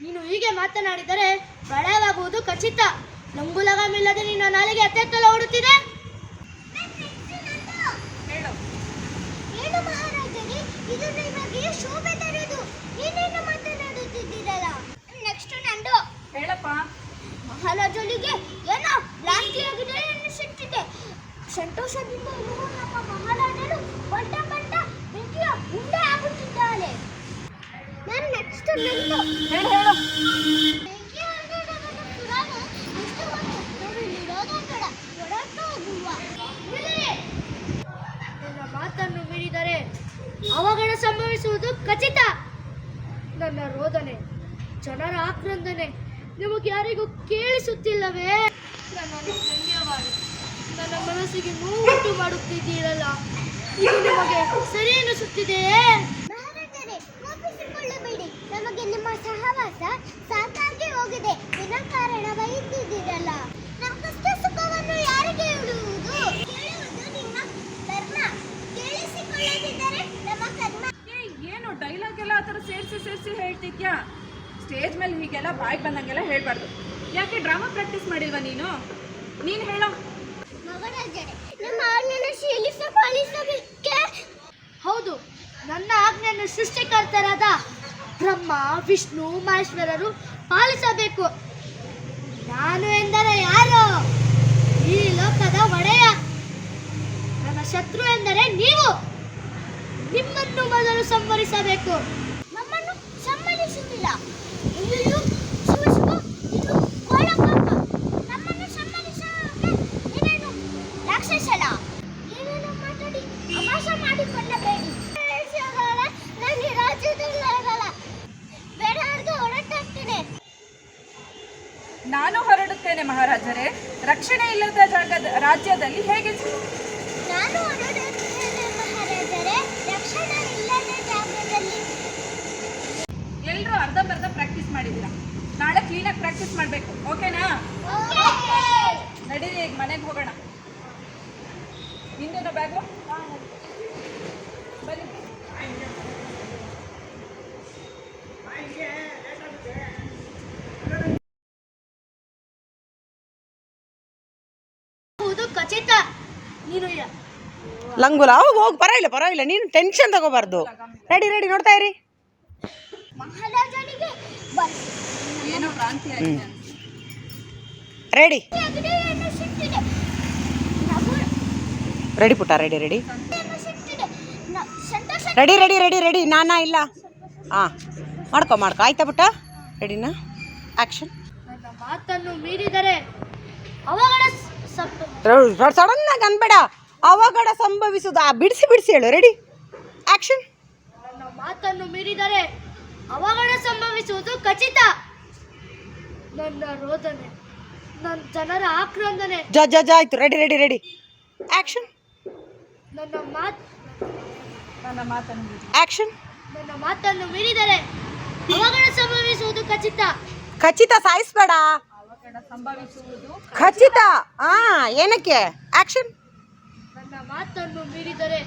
ನೀನು ಹೀಗೆ ಮಾತನಾಡಿದರೆ ಬಳವಾಗುವುದು ಖಚಿತ. ಲಂಬುಲಗಮಿಲ್ಲದೆ ನಿನ್ನ ನಾಲಿಗೆ ಅತ್ಯತ್ತಲ ಓಡುತ್ತಿದೆ. ಏನು ಮಹಾರಾಜರೇ ಇದು ನಿಮಗೆ ಶೋಭೆ ತರುವುದು. ನೀನೇನು ಮಾತನಾಡುತ್ತಿದ್ದೀರಲ್ಲ? ನೆಕ್ಸ್ಟ್ ನಂದು. ಹೇಳಪ್ಪ. ಮಹಾರಾಜರಿಗೆ ಏನೋ ಭ್ರಾಂತಿ ಆಗಿದೆ ಅನ್ನಿಸುತ್ತಿದೆ ಸಂತೋಷದಿಂದ ಇರುವ ನಮ್ಮ ಮಹಾರಾಜರು ಬಂಟ ಬಂಟ ಬೆಂಕಿಯ ಉಂಡೆ ಆಗುತ್ತಿದ್ದಾನೆ ನಾನು ನೆಕ್ಸ್ಟ್ ನಂದು ಹೇಳು ಹೇಳು. ಮಾತನ್ನು ಮೀರಿದರೆ ಅವಘಡ ಸಂಭವಿಸುವುದು ಖಚಿತ. ನನ್ನ ರೋದನೆ ಜನರ ಆಕ್ರಂದನೆ ನಿಮಗೆ ಯಾರಿಗೂ ಕೇಳಿಸುತ್ತಿಲ್ಲವೇ? ನನ್ನನ್ನು ವ್ಯಂಗ್ಯವಾಡಿ ನನ್ನ ಮನಸ್ಸಿಗೆ ನೋವುಂಟು ಮಾಡುತ್ತಿದ್ದೀರಲ್ಲ ಇದು ನಿಮಗೆ ಸರಿ ಎನಿಸುತ್ತಿದೆಯೇ ಮಹಾರಾಜರೇ ಕೋಪಿಸಿಕೊಳ್ಳಬೇಡಿ ನಮಗೆ ನಿಮ್ಮ ಸಹವಾಸ ಸಾಕಾಗಿ ಹೋಗಿದೆ. ವಿನಾಕಾರಣ ಬೈದಿದ್ದೀರಲ್ಲ ನಮ್ಮ ಕಷ್ಟ ಸುಖವನ್ನು ಯಾರಿಗೆ ಹೇಳುವುದು? ಕೇಳುವುದು ನಿಮ್ಮ ಧರ್ಮ. ಕೇಳಿಸಿಕೊಳ್ಳದಿದ್ದರೆ ನಮ್ಮ ಕರ್ಮ. ಏ, ಏನು ಡೈಲಾಗ್ ಎಲ್ಲ ಆ ಥರ ಸೇರಿಸಿ ಸೇರಿಸಿ ಹೇಳ್ತಿದ್ಯಾ? ಸ್ಟೇಜ್ ಮೇಲೆ ಹೀಗೆಲ್ಲ ಬಾಯ್ ಬಂದಂಗೆಲ್ಲ ಹೇಳ್ಬಾರ್ದು. ಯಾಕೆ ಡ್ರಾಮಾ ಪ್ರಾಕ್ಟೀಸ್ ಮಾಡಿಲ್ವಾ ನೀನು? ನೀನು ಹೇಳೋ. ಮಹಾರಾಜರೇ ನಮ್ಮ ಆಜ್ಞೆಯನ್ನು ಶೀಲಿಸ ಪಾಲಿಸಬೇಕೆ? ಹೌದು. ನನ್ನ ಆಜ್ಞೆಯನ್ನು ಸೃಷ್ಟಿಕರ್ತರಾದ ಬ್ರಹ್ಮ, ವಿಷ್ಣು, ಮಹೇಶ್ವರರು ಪಾಲಿಸಬೇಕು. ನಾನು ಎಂದರೆ ಯಾರು? ಈ ಲೋಕದ ಒಡೆಯ. ನನ್ನ ಶತ್ರು ಎಂದರೆ ನೀವು. ನಿಮ್ಮನ್ನು ಮೊದಲು ಸಂವರಿಸಬೇಕು ನಮ್ಮನ್ನು ಸಮ್ಮತಿಸುತ್ತಿಲ್ಲ ಇಲ್ಲಿಯೂ ಶಿವ ಶಿವ ಇದು ಬಹಳ ಪಾಪ ನಮ್ಮನ್ನು ಸಮ್ಮತಿಸೋಕೆ ನೀನೇನು ರಾಕ್ಷಸಳ ಏನೇನು ಮಾತಾಡಿ ಅಮಾಶ ಮಾಡಿಕೊಳ್ಳಬೇಡಿ ನನಗೆ ರಾಜ್ಯದಲ್ಲಿ ಆಗಲ್ಲ ಬೇಡ ಅವ್ರಿಗೆ ಹೊರಟಾಗ್ತೇನೆ ನಾನು ಹೊರಡುತ್ತೇನೆ ಮಹಾರಾಜರೇ ರಕ್ಷಣೆ ಇಲ್ಲದ ಜಾಗದ ರಾಜ್ಯದಲ್ಲಿ ಹೇಗೆ ನಾನು ಅರ್ಧ ಮಹಾರಾಜರೇ ರಕ್ಷಣೆ ಇಲ್ಲದ ಜಾಗದಲ್ಲಿ ಎಲ್ಲರೂ ಅರ್ಧಂಬರ್ಧ ಪ್ರಾಕ್ಟೀಸ್ ಮಾಡಿದ್ದೀರಾ? ನಾಳೆ ಕ್ಲೀನಾಗಿ ಪ್ರಾಕ್ಟೀಸ್ ಮಾಡಬೇಕು ಓಕೆನಾ ನಡೀರಿ ಈಗ ಮನೆಗೆ ಹೋಗೋಣ. ಹಿಂದಿನ ಬ್ಯಾಗು ಬನ್ನಿ ಹೌದು ಖಚಿತ ನೀನು ಯ- ಲಂಗುಲ. ಹೋಗಿ ಹೋಗಿ ಪರವಾಗಿಲ್ಲ ಪರವಾಗಿಲ್ಲ. ನೀನು ಟೆನ್ಷನ್ ತಗೋಬಾರ್ದು. ರೆಡಿ ರೆಡಿ ನೋಡ್ತಾ ಇರಿ. ಮಹಾರಾಜನಿಗೆ ಬಸ್ ಏನೋ ಭ್ರಾಂತಿ ಆಗಿದೆ ಅಂತ. ರೆಡಿ. ರೆಡಿ ಪುಟ್ಟ ready ready. Ready ready ready ready. ನಾನಾ ಇಲ್ಲ. ಹಾಂ ಮಾಡ್ಕೊ ಮಾಡ್ಕೊ. ಆಯ್ತಾ ಪುಟ್ಟ? ರೆಡಿನಾ? ಆ್ಯಕ್ಷನ್ ಮಾತನ್ನು ಮೀರಿದರೆ ಸಡನ್ ಆಗಿ ಸಪ್ಪ ಸಡನ್ನಾಗಿ ಅನ್ಬೇಡ. ಅವಘಡ ಸಂಭವಿಸುವುದು. ಆ ಬಿಡಿಸಿ ಬಿಡಿಸಿ ಹೇಳು. ರೆಡಿ ಆಕ್ಷನ್ ನನ್ನ ಮಾತನ್ನು ಮೀರಿದರೆ ಅವಘಡ ಸಂಭವಿಸುವುದು ಖಚಿತ. ನನ್ನ ರೋದನೆ ನನ್ನ ಜನರ ಆಕ್ರಂದನೆ ಜ ಜ ಜ ಆಯ್ತು. ರೆಡಿ ರೆಡಿ ರೆಡಿ ಆಕ್ಷನ್ ನನ್ನ ಮಾತು ನನ್ನ ಮಾತನ್ನು ಆಕ್ಷನ್ ನನ್ನ ಮಾತನ್ನು ಮೀರಿದರೆ ಅವಘಡ ಸಂಭವಿಸುವುದು ಖಚಿತ. ಖಚಿತ ಸಾಯಿಸ್ಬೇಡ. ಅವಘಡ ಸಂಭವಿಸುವುದು ಖಚಿತ. ಹಾ ಏನಕ್ಕೆ? ಆ್ಯಕ್ಷನ್ ನನ್ನ ಮಾತನ್ನು ಮೀರಿದರೆ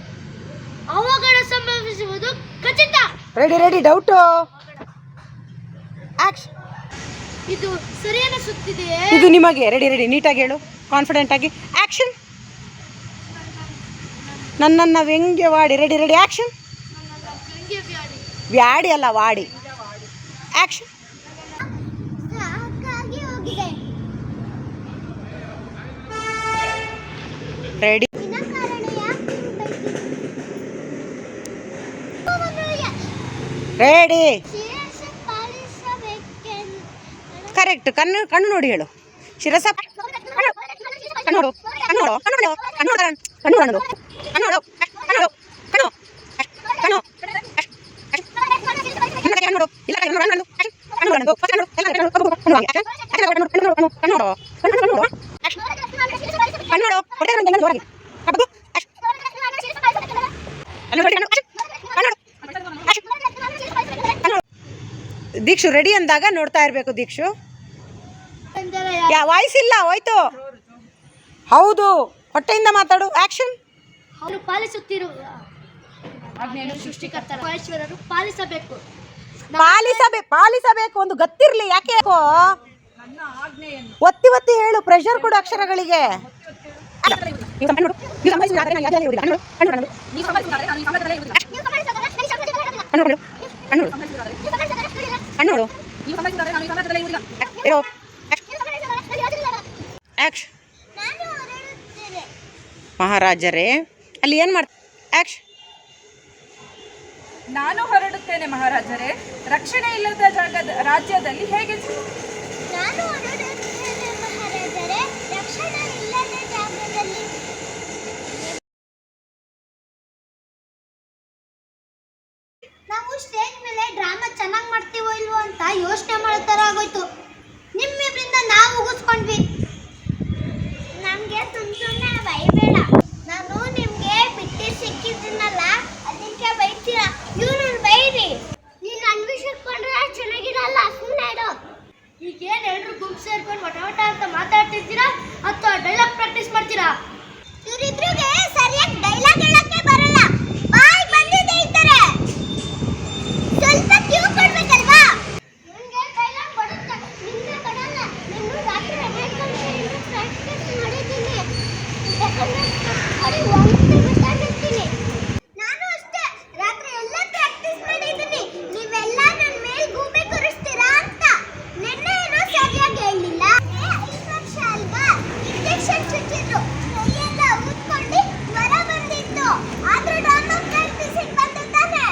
ಅವಘಡ ಸಂಭವಿಸುವುದು ಖಚಿತ. ರೆಡಿ ರೆಡಿ ಡೌಟ್ ಆ್ಯಕ್ಷನ್ ಇದು ಸರಿ ಅನಿಸುತ್ತಿದೆಯೇ? ಇದು ನಿಮಗೆ ರೆಡಿ ರೆಡಿ ನೀಟಾಗಿ ಹೇಳು ಕಾನ್ಫಿಡೆಂಟ್ ಆಗಿ. ಆಕ್ಷನ್ ನನ್ನನ್ನು ವ್ಯಂಗ್ಯವಾಡಿ ರೆಡಿ ರೆಡಿ ಆಕ್ಷನ್ ವ್ಯಾಡಿ ಅಲ್ಲ ವಾಡಿ. ಆಕ್ಷನ್ ರೆಡಿ ವಿನಾಕಾರಣ ಯಾಕೆ ಬೈದಿ ರೆಡಿ ಶಿರಸ ಪಾಲಿಸಬೇಕೆಂದು ಕರೆಕ್ಟ್ ಕಣ್ಣು ಕಣ್ಣು ನೋಡಿ ಹೇಳು ಶಿರಸ ಕಣ್ಣು ನೋಡು ಕಣ್ಣು ನೋಡು ಕಣ್ಣು ನೋಡು ಕಣ್ಣು ನೋಡು ಕಣ್ಣು ನೋಡು ಕಣ್ಣು ನೋಡು ಕಣ್ಣು ನೋಡು ಕಣ್ಣು ಕಣ್ಣು ಕಣ್ಣು ನೋಡು ಇಲ್ಲ ಕಣ್ಣು ನೋಡು ಕಣ್ಣು ಕಣ್ಣು ನೋಡು ಕಣ್ಣು ನೋಡು ಎಲ್ಲ ಕಣ್ಣು ನೋಡು ಕಣ್ಣು ನೋಡು ಕಣ್ಣು ನೋಡು ಕಣ್ಣು ನೋಡು ಕಣ್ಣು ನೋಡು ಕಣ್ಣು ನೋಡು ಕಣ್ಣು ನೋಡು ಹೊಟ್ಟೆ ನಂಗೆ ಹೆಂಗೆ ಜೋರಾಗಿ ಕಬ್ಬು ಕಣ್ಣು ನೋಡಿ ಕಣ್ಣು ಕಣ್ಣು ನೋಡು ಕಣ್ಣು ದೀಕ್ಷು ರೆಡಿ ಅಂದಾಗ ನೋಡ್ತಾ ಇರಬೇಕು ದೀಕ್ಷು. ಯಾ ವಾಯ್ಸ್ ಇಲ್ಲ ಹೋಯ್ತು. ಹೌದು ಹೊಟ್ಟೆಯಿಂದ ಮಾತಾಡು ಆಕ್ಷನ್ ಅವರು ಪಾಲಿಸುತ್ತಿರುವ ಆಜ್ಞೆಯನ್ನು ಸೃಷ್ಟಿಕರ್ತರ ಮಹೇಶ್ವರರು ಪಾಲಿಸಬೇಕು. ಪಾಲಿಸಬೇ ಪಾಲಿಸಬೇಕು ಒಂದು ಗತ್ತಿರ್ಲಿ ಯಾಕೆ ಒತ್ತಿ ಒತ್ತಿ ಹೇಳು ಪ್ರೆಷರ್ ಕೊಡು ಅಕ್ಷರಗಳಿಗೆ. ನೀವು ಸಂಪಾದನೆ ನೋಡು. ಇರೋ ಹೊರಡುತ್ತೇನೆ ಮಹಾರಾಜರೇ ಅಲ್ಲಿ ಏನು ಮಾಡ್ತ ಆಕ್ಷ್ ನಾನು ಹೊರಡುತ್ತೇನೆ ಮಹಾರಾಜರೇ. ರಕ್ಷಣೆ ಇಲ್ಲದ ಜಾಗದ ರಾಜ್ಯದಲ್ಲಿ ಹೇಗೆ ನಾನು ನಾವು ಸ್ಟೇಜ್ ಮೇಲೆ ಡ್ರಾಮಾ ಚೆನ್ನಾಗಿ ಮಾಡ್ತೀವೋ ಇಲ್ವೋ ಅಂತ ಯೋಚನೆ ಮಾಡೋ ಥರ ಆಗೋಯ್ತು. ನಿಮ್ಮಿಬ್ರಿಂದ ನಾವು ಉಗಿಸ್ಕೊಂಡ್ವಿ. ನಮಗೆ ಸುಮ್ ಸುಮ್ಮನೆ ಬೈಬೇಡ ನಾನು ನಿಮಗೆ ಬಿಟ್ಟಿ ಸಿಕ್ಕಿದ್ದೀನಲ್ಲ ಅದಕ್ಕೆ ಬೈತೀರಾ? ಇವ್ರು ಬೈರಿ. ನೀನು ಅನ್ವಿಷಿಕೊಂಡ್ರೆ ಚೆನ್ನಾಗಿರಲ್ಲ ಸುಮ್ಮನೆ ಇರೋ. ಈಗೇನು ಎಲ್ಲರೂ ಗುಂಪು ಸೇರ್ಕೊಂಡು ವಟ ಅಂತ ಮಾತಾಡ್ತಿರ್ತೀರಾ ಅಥವಾ ಡೈಲಾಗ್ ಪ್ರಾಕ್ಟೀಸ್ ಮಾಡ್ತೀರಾ? ಇವರಿಬ್ರಿಗೆ ಸರಿಯಾಗಿ ಡೈಲಾಗ್ ಹೇಳಕ್ಕೆ ಬರಲ್ಲ ಬಾಯ್ ಬಂದಿದೆ ಇದ್ದಾರೆ ಸ್ವಲ್ಪ ಕ್ಯೂ ಕೊಡ್ಬೇಕಲ್ವಾ ನನಗೆ ಡೈಲಾಗ್ ಬರುತ್ತೆ ನಿಮಗೆ ಬರಲ್ಲ ನಾನು ರಾತ್ರಿ ಹೇಳ್ಕೊಂಡು ಪ್ರಾಕ್ಟೀಸ್ ಮಾಡಿದ್ದೀನಿ ಯಾಕಂದ್ರೆ ಅವ್ರಿಗೆ ಒಂದು ಗೊತ್ತಾಗಿರ್ತೀನಿ ನಾನು ಅಷ್ಟೇ ರಾತ್ರಿ ಎಲ್ಲ ಪ್ರಾಕ್ಟೀಸ್ ಮಾಡಿದ್ದೀನಿ ನೀವೆಲ್ಲ ನನ್ನ ಮೇಲೆ ಗೂಬೆ ಕೂರಿಸ್ತೀರಾ ಅಂತ ನಿನ್ನೆ ಏನೋ ಸರಿಯಾಗಿ ಹೇಳಿಲ್ಲ ಐದು ವರ್ಷ ಅಲ್ವಾ ಇಂಜೆಕ್ಷನ್ ಚುಚ್ಚಿದ್ರು ಕೈಯೆಲ್ಲ ಊದ್ಕೊಂಡು ಜ್ವರ ಬಂದಿತ್ತು ಆದ್ರೂ ನಾನು ಪ್ರಾಕ್ಟೀಸಿಗೆ ಬಂದೆ ತಾನೆ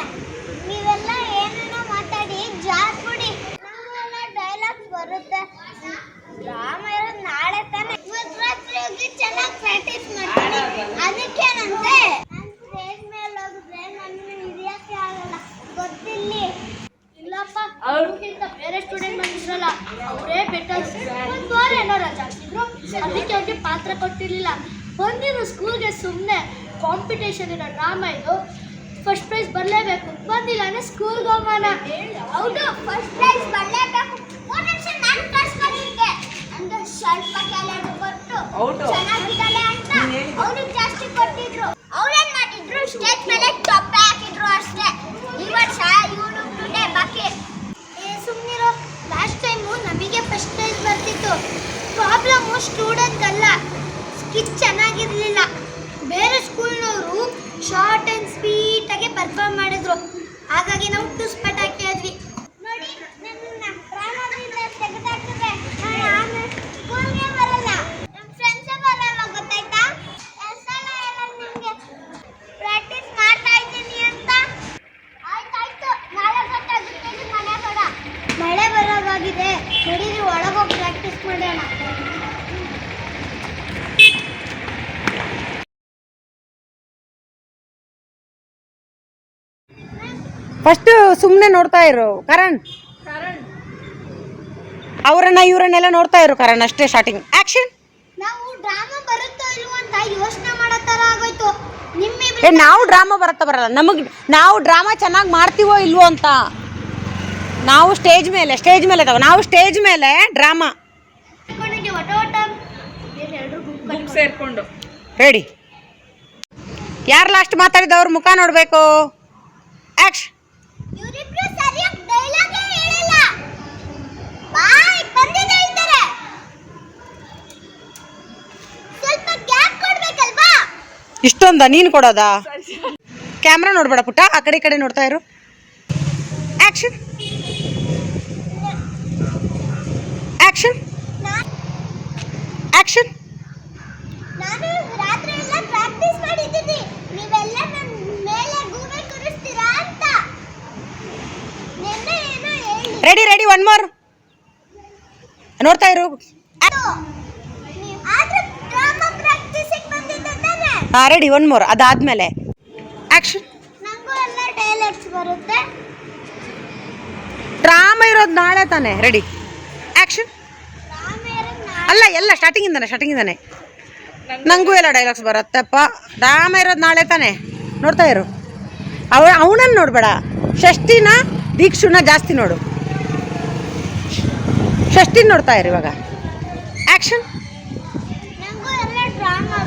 ನೀವೆಲ್ಲ ಏನೇನೋ ಮಾತಾಡಿ ಜಾರ್ಬಿಡಿ ನಮಗೆಲ್ಲ ಡೈಲಾಗ್ಸ್ ಬರುತ್ತೆ ಡ್ರಾಮಾ ಇರೋದು ನಾಳೆ ತಾನೆ ಇವತ್ತು ರಾತ್ರಿ ಹೋಗಿ ಚೆನ್ನಾಗಿ ಪ್ರಾಕ್ಟೀಸ್ ಮಾಡ್ತೀನಿ. ಅದಕ್ಕೇನಂದ್ರೆ ನಾನು ಸ್ಟೇಜ್ ಮೇಲೆ ಹೋಗಿದ್ರೆ ನನ್ನ ಹಿಡಿಯಕ್ಕೆ ಆಗಲ್ಲ. ಗೊತ್ತಿಲ್ಲ? ಇಲ್ಲಪ್ಪ ಅವ್ರಿಗಿಂತ ಬೇರೆ ಸ್ಟೂಡೆಂಟ್ ಬಂದಿದ್ರಲ್ಲ ಅವರೇ ಬೆಟರ್ ಒಂದು ವಾರ ಏನೋ ರಜಾ ಹಾಕಿದ್ರು ಅದಕ್ಕೆ ಅವ್ರಿಗೆ ಪಾತ್ರ ಕೊಟ್ಟಿರಲಿಲ್ಲ. ಬಂದಿರೋ ಸ್ಕೂಲ್ಗೆ ಸುಮ್ಮನೆ ಕಾಂಪಿಟೇಷನ್ ಇರೋ ಡ್ರಾಮಾ ಇದು. ಫಸ್ಟ್ ಪ್ರೈಸ್ ಬರಲೇಬೇಕು. ಬಂದಿಲ್ಲ ಅಂದ್ರೆ ಸ್ಕೂಲ್ಗೆ ಹೋಗೋಣ. ಹೌದು ಫಸ್ಟ್ ಪ್ರೈಸ್ ಪರ್ಫಾರ್ಮ್ ಮಾಡಿದ್ರು. ಹಾಗಾಗಿ ನಾವು ಟುಸ್ಪೆಟ್ ಪಟಾಕಿ ನೋಡಿ ನನ್ನ ಡ್ರಾಮಾದಿಂದ ತೆಗೆದಾಕಿದ್ರೆ ನಾನು ಆಮೇಲೆ ಸ್ಕೂಲ್ಗೆ ಬರಲ್ಲ ನಮ್ಮ ಫ್ರೆಂಡ್ಸೇ ಬರಲ್ಲ ಗೊತ್ತಾಯ್ತಾ ಎಷ್ಟ್ ಸಲ ಹೇಳೋದು ನಿಮಗೆ ಪ್ರಾಕ್ಟೀಸ್ ಮಾಡ್ತಾ ಇದ್ದೀನಿ ಅಂತ ಆಯ್ತಾಯ್ತು ನಾಳೆ ಗೊತ್ತಾಗುತ್ತೆ ಇದು ಮನೆ ಬೇಡ ಮಳೆ ಬರೋವಾಗಿದೆ ನಡೀರಿ ಒಳಗೋಗಿ ಪ್ರಾಕ್ಟೀಸ್ ಮಾಡೋಣ ಫಸ್ಟ್ ಸುಮ್ಮನೆ ನೋಡ್ತಾ ಇರು ಕರಣ್. ಕರಣ್ ಅವರನ್ನ ಇವರನ್ನೆಲ್ಲ ನೋಡ್ತಾ ಇರು ಕರಣ್ ಅಷ್ಟೇ ಸ್ಟಾರ್ಟಿಂಗ್ ಆಕ್ಷನ್ ನಾವು ಡ್ರಾಮಾ ಬರುತ್ತಾ ಇಲ್ವೋ ಅಂತ ಯೋಚನೆ ಮಾಡೋ ಥರ ಆಗೋಯ್ತು. ಏ ನಾವು ಡ್ರಾಮಾ ಬರುತ್ತಾ ಬರಲ್ಲ. ನಮಗೆ ನಾವು ಡ್ರಾಮಾ ಚೆನ್ನಾಗಿ ಮಾಡ್ತೀವೋ ಇಲ್ವೋ ಅಂತ. ನಾವು ಸ್ಟೇಜ್ ಮೇಲೆ ಸ್ಟೇಜ್ ಮೇಲೆ ಅದಾವ ನಾವು ಸ್ಟೇಜ್ ಮೇಲೆ ಡ್ರಾಮಾ ಸೇರ್ಕೊಂಡು. ರೆಡಿ ಯಾರು ಲಾಸ್ಟ್ ಮಾತಾಡಿದವ್ರ ಮುಖ ನೋಡಬೇಕು? ಆಕ್ಷನ್ ಇಷ್ಟೊಂದ? ನೀನು ಕೊಡೋದಾ? ಕ್ಯಾಮ್ರಾ ನೋಡ್ಬೇಡ ಪುಟ್ಟ ಆ ಕಡೆ ಈ ಕಡೆ ನೋಡ್ತಾ ಇರು. ನಿನ್ನೆ ಏನೋ ಹೇಳಿ. ರೆಡಿ ರೆಡಿ ಒನ್ ಮೋರ್ ನೋಡ್ತಾ ಇರು. ಹಾಂ ರೆಡಿ ಒನ್ ಮೋರ್ ಅದಾದ್ಮೇಲೆ. ನಂಗೂ ಬರುತ್ತೆ. ಡ್ರಾಮಾ ಇರೋದು ನಾಳೆ ತಾನೆ ರೆಡಿ ಆಕ್ಷನ್ ರಾಮೇರ ಅಲ್ಲ ಎಲ್ಲ ಸ್ಟಾರ್ಟಿಂಗ್ ಇಂದಾನೆ ಸ್ಟಾರ್ಟಿಂಗ್ ಇಂದಾನೆ. ನನಗೂ ಎಲ್ಲ ಡೈಲಾಗ್ಸ್ ಬರುತ್ತಪ್ಪ. ಡ್ರಾಮ ಇರೋದು ನಾಳೆ ತಾನೆ. ನೋಡ್ತಾ ಇರು. ಅವ ಅವನನ್ನು ನೋಡಬೇಡ. ಷಷ್ಠಿನ ದೀಕ್ಷುನ ಜಾಸ್ತಿ ನೋಡು. ಷಷ್ಠಿನ ನೋಡ್ತಾ ಇರಿ ಇವಾಗ. ಆ್ಯಕ್ಷನ್ ನಂಗೂ ಎಲ್ಲ ಡ್ರಾಮಾ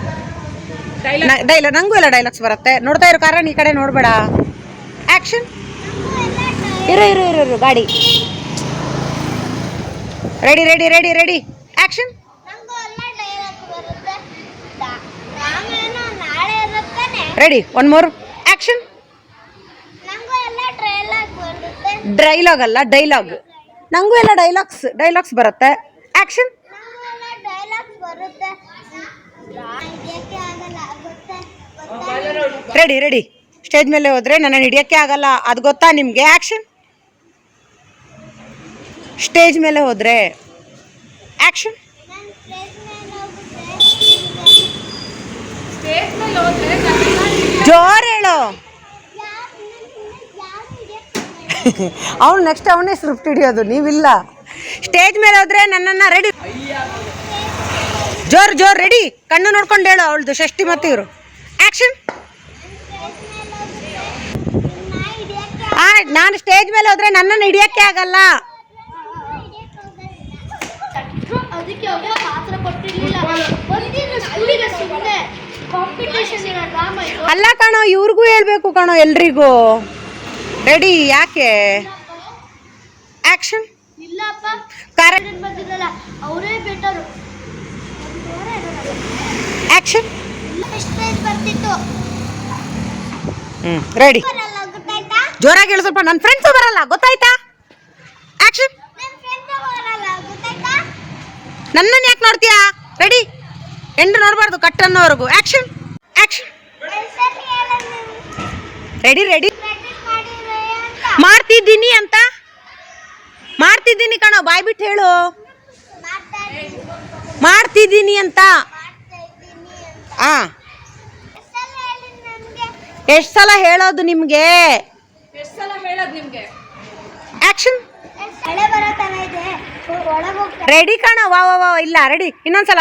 ಡೈಲಾಗ್ ನಂಗೂ ಎಲ್ಲ ಡೈಲಾಗ್ಸ್ ಬರುತ್ತೆ. ನೋಡ್ತಾ ಇರು ಕಾರಣ ಈ ಕಡೆ ನೋಡಬೇಡ. ಆ್ಯಕ್ಷನ್ ಇರೋ ಇರೋ ಇರು ಇರು ಗಾಡಿ. Ready ready ready ready action ready one more action ಡ್ರೈಲಾಗ್ dialogue ಅಲ್ಲ ಡೈಲಾಗ್ ನನಗೂ ಎಲ್ಲ ಡೈಲಾಗ್ಸ್ ಡೈಲಾಗ್ಸ್ ಬರುತ್ತೆ. ಆ್ಯಕ್ಷನ್ ನಂಗೂ ಡೈಲಾಗ್ಸ್ ಬರುತ್ತೆ. ಇದಕ್ಕೆ ಆಗಲ್ಲ ಗೊತ್ತಾ? ರೆಡಿ ರೆಡಿ ಸ್ಟೇಜ್ ಮೇಲೆ ಹೋದ್ರೆ ನನ್ನ ಹಿಡಿಯೋಕ್ಕೆ ಆಗಲ್ಲ. ಅದು ಗೊತ್ತಾ ನಿಮಗೆ? ಆ್ಯಕ್ಷನ್ ಸ್ಟೇಜ್ ಮೇಲೆ ಹೋದ್ರೆ ಆ್ಯಕ್ಷನ್ ಜೋರ್ ಸ್ಟೇಜ್ ಅವ್ನು ನೆಕ್ಸ್ಟ್ ಅವನೇ ಸ್ಕ್ರಿಪ್ಟ್ ಹಿಡಿಯೋದು ನೀವಿಲ್ಲ. ಸ್ಟೇಜ್ ಮೇಲೆ ಹೋದ್ರೆ ನನ್ನನ್ನು ರೆಡಿ ಜೋರ್ ಜೋರ್ ರೆಡಿ ಕಣ್ಣು ನೋಡ್ಕೊಂಡು ಹೇಳು ಅವಳದು ಷಷ್ಠಿ ಮತ್ತು ಇವರು. ಆ್ಯಕ್ಷನ್ ನಾನು ಸ್ಟೇಜ್ ಮೇಲೆ ಹೋದ್ರೆ ನನ್ನನ್ನು ಹಿಡಿಯೋಕ್ಕೆ ಆಗಲ್ಲ. ಅಲ್ಲ ಕಣೋ ಇವ್ರಿಗೂ ಹೇಳ್ಬೇಕು ಕಣೋ ಎಲ್ರಿಗೂ. ರೆಡಿ ಯಾಕೆ? ಆಕ್ಷನ್ ಇಲ್ಲಪ್ಪ. ಕರೆಕ್ಟ್ ಏನ್ ಬಂದಿದ್ರಲ್ಲ ಅವರೇ ಬೆಟರು ಆ್ಯಕ್ಷನ್ ಫಸ್ಟ್ ಪ್ರೈಸ್ ಬರ್ತಿತ್ತು. ಹ್ಮ್ ರೆಡಿ ಜೋರಾಗಿ ಹೇಳು ಸ್ವಲ್ಪ. ನನ್ನ ಫ್ರೆಂಡ್ಸ್ ಬರಲ್ಲ ಗೊತ್ತಾಯ್ತಾ? ಗೊತ್ತಾಯ್ತಾ? ನನ್ನನ್ನು ಯಾಕೆ ನೋಡ್ತೀಯಾ? ರೆಡಿ ಎಂಡ್ ನೋಡಬಾರ್ದು ಕಟ್ ಅನ್ನೋವರೆಗೂ ಆಕ್ಷನ್ ನೀವು ರೆಡಿ ರೆಡಿ ಮಾಡ್ತಿದ್ದೀನಿ ಅಂತ? ಮಾಡ್ತಿದ್ದೀನಿ ಕಣ ಬಾಯ್ ಬಿಟ್ಟು ಹೇಳು. ಮಾಡ್ತಾ ಮಾಡ್ತಿದ್ದೀನಿ ಅಂತ. ಆ. ಎಷ್ಟು ಸಲ ಹೇಳೋದು ನಿಮಗೆ? ಎಷ್ಟು ಸಲ ಹೇಳೋದು ನಿಮಗೆ? ಮಳೆ ಬರೋ ತರ ಇದೆ. ಒಳಗೆ ಹೋಗ್ತಾ ರೆಡಿ ಕಣೋ ವಾ ವಾ ವಾ ಇಲ್ಲ ರೆಡಿ ಇನ್ನೊಂದ್ಸಲ.